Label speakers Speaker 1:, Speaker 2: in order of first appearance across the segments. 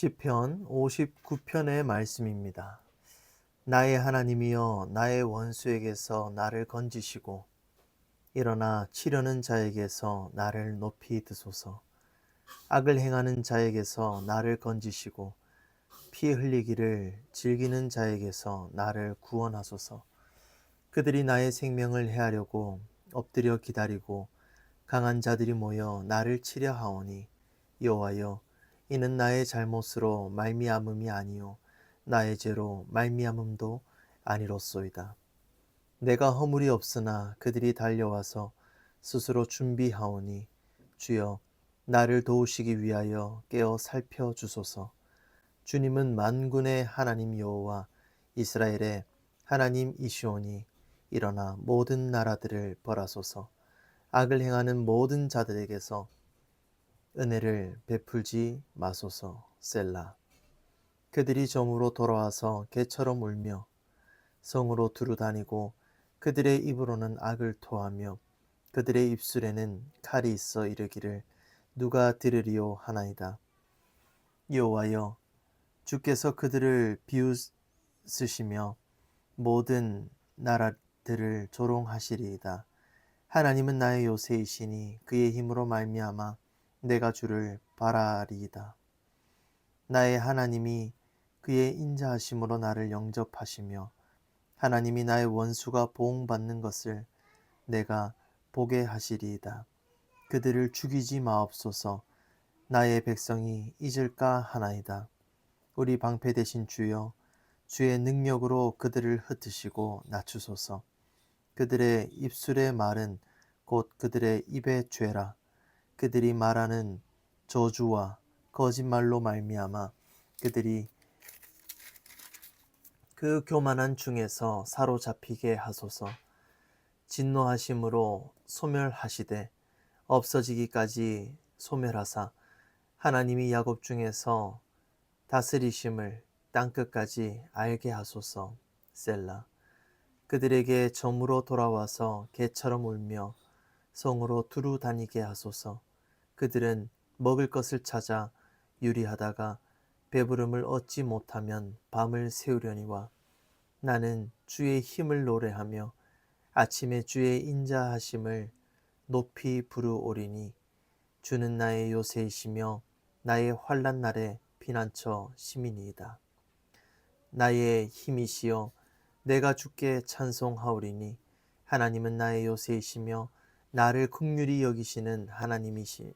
Speaker 1: 시편 59편의 말씀입니다. 나의 하나님이여 나의 원수에게서 나를 건지시고 일어나 치려는 자에게서 나를 높이 드소서 악을 행하는 자에게서 나를 건지시고 피 흘리기를 즐기는 자에게서 나를 구원하소서 그들이 나의 생명을 해하려고 엎드려 기다리고 강한 자들이 모여 나를 치려 하오니 여호와여 이는 나의 잘못으로 말미암음이 아니요 나의 죄로 말미암음도 아니로소이다. 내가 허물이 없으나 그들이 달려와서 스스로 준비하오니 주여 나를 도우시기 위하여 깨어 살펴 주소서. 주님은 만군의 하나님 여호와 이스라엘의 하나님이시오니 일어나 모든 나라들을 벌하소서. 악을 행하는 모든 자들에게서 은혜를 베풀지 마소서 셀라. 그들이 점으로 돌아와서 개처럼 울며 성으로 두루 다니고 그들의 입으로는 악을 토하며 그들의 입술에는 칼이 있어 이르기를 누가 들으리오 하나이다. 여호와여 주께서 그들을 비웃으시며 모든 나라들을 조롱하시리이다. 하나님은 나의 요새이시니 그의 힘으로 말미암아 내가 주를 바라리이다. 나의 하나님이 그의 인자하심으로 나를 영접하시며 하나님이 나의 원수가 보응받는 것을 내가 보게 하시리이다. 그들을 죽이지 마옵소서 나의 백성이 잊을까 하나이다. 우리 방패 대신 주여 주의 능력으로 그들을 흩으시고 낮추소서 그들의 입술의 말은 곧 그들의 입의 죄라 그들이 말하는 저주와 거짓말로 말미암아 그들이 그 교만한 중에서 사로잡히게 하소서. 진노하심으로 소멸하시되 없어지기까지 소멸하사 하나님이 야곱 중에서 다스리심을 땅끝까지 알게 하소서. 셀라. 그들에게 점으로 돌아와서 개처럼 울며 성으로 두루 다니게 하소서 그들은 먹을 것을 찾아 유리하다가 배부름을 얻지 못하면 밤을 새우려니와 나는 주의 힘을 노래하며 아침에 주의 인자하심을 높이 부르오리니 주는 나의 요새이시며 나의 환란 날에 피난처 시민이이다. 나의 힘이시여 내가 주께 찬송하오리니 하나님은 나의 요새이시며 나를 긍휼히 여기시는 하나님이시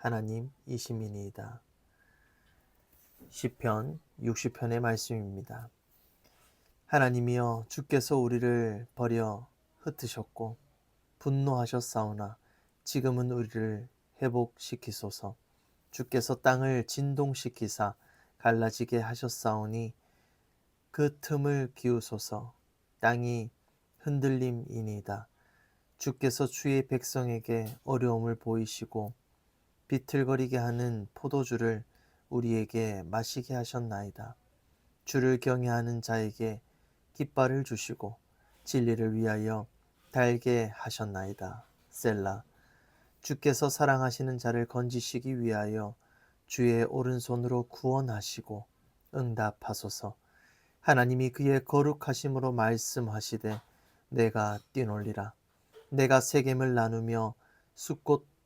Speaker 1: 하나님 이시민이다. 시편 60편의 말씀입니다. 하나님이여 주께서 우리를 버려 흩으셨고 분노하셨사오나 지금은 우리를 회복시키소서. 주께서 땅을 진동시키사 갈라지게 하셨사오니 그 틈을 기우소서. 땅이 흔들림이니이다. 주께서 주의 백성에게 어려움을 보이시고 비틀거리게 하는 포도주를 우리에게 마시게 하셨나이다. 주를 경외하는 자에게 깃발을 주시고 진리를 위하여 달게 하셨나이다. 셀라. 주께서 사랑하시는 자를 건지시기 위하여 주의 오른손으로 구원하시고 응답하소서. 하나님이 그의 거룩하심으로 말씀하시되 내가 뛰놀리라. 내가 세겜을 나누며 숲꽃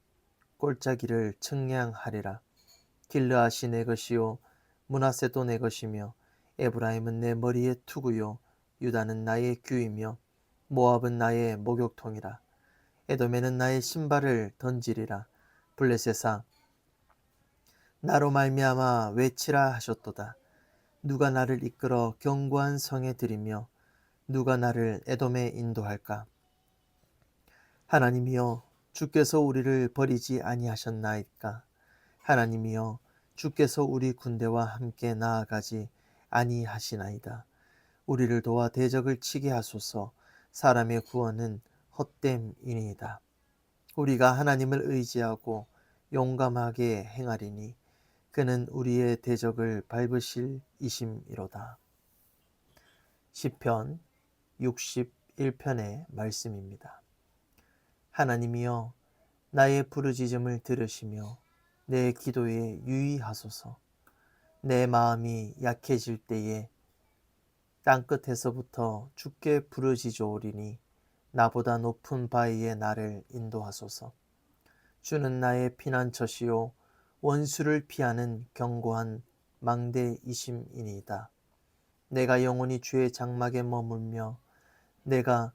Speaker 1: 골짜기를 측량하리라. 길르앗이 내 것이요 문하세도 내 것이며 에브라임은 내 머리의 투구요 유다는 나의 규이며 모압은 나의 목욕통이라. 에돔에는 나의 신발을 던지리라. 블레셋아 나로 말미암아 외치라 하셨도다. 누가 나를 이끌어 견고한 성에 들이며 누가 나를 에돔에 인도할까? 하나님이여 주께서 우리를 버리지 아니하셨나이까 하나님이여 주께서 우리 군대와 함께 나아가지 아니하시나이다 우리를 도와 대적을 치게 하소서 사람의 구원은 헛됨이니이다 우리가 하나님을 의지하고 용감하게 행하리니 그는 우리의 대적을 밟으실 이심이로다. 시편 61편의 말씀입니다. 하나님이여 나의 부르짖음을 들으시며 내 기도에 유의하소서. 내 마음이 약해질 때에 땅끝에서부터 주께 부르짖어오리니 나보다 높은 바위에 나를 인도하소서. 주는 나의 피난처시요 원수를 피하는 견고한 망대이심이니이다. 내가 영원히 주의 장막에 머물며 내가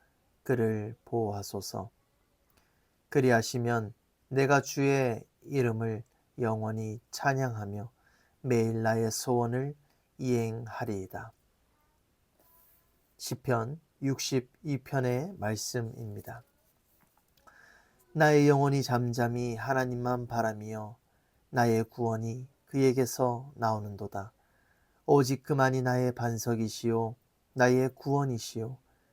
Speaker 1: 그를 보호하소서. 그리하시면 내가 주의 이름을 영원히 찬양하며 매일 나의 소원을 이행하리이다. 시편 62편의 말씀입니다. 나의 영혼이 잠잠히 하나님만 바라며 나의 구원이 그에게서 나오는도다. 오직 그만이 나의 반석이시요 나의 구원이시요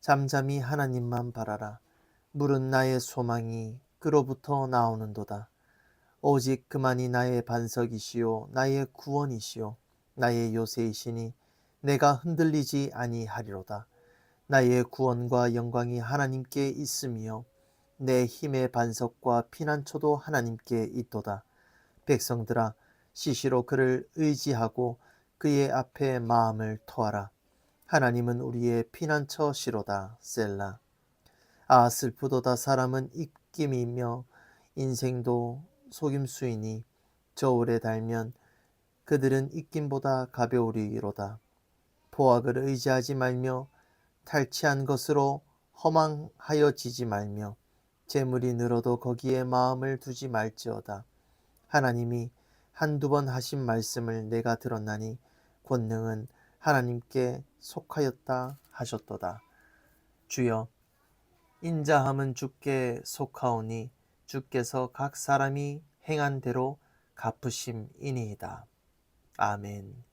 Speaker 1: 잠잠히 하나님만 바라라. 물은 나의 소망이 그로부터 나오는도다. 오직 그만이 나의 반석이시요 나의 구원이시요 나의 요새이시니 내가 흔들리지 아니하리로다. 나의 구원과 영광이 하나님께 있으며 내 힘의 반석과 피난처도 하나님께 있도다. 백성들아 시시로 그를 의지하고 그의 앞에 마음을 토하라. 하나님은 우리의 피난처시로다. 셀라. 아 슬프도다 사람은 입김이며 인생도 속임수이니 저울에 달면 그들은 입김보다 가벼우리로다. 포악을 의지하지 말며 탈취한 것으로 허망하여 지지 말며 재물이 늘어도 거기에 마음을 두지 말지어다. 하나님이 한두 번 하신 말씀을 내가 들었나니 권능은 하나님께 속하였다 하셨도다. 주여 인자함은 주께 속하오니 주께서 각 사람이 행한 대로 갚으심이니이다. 아멘.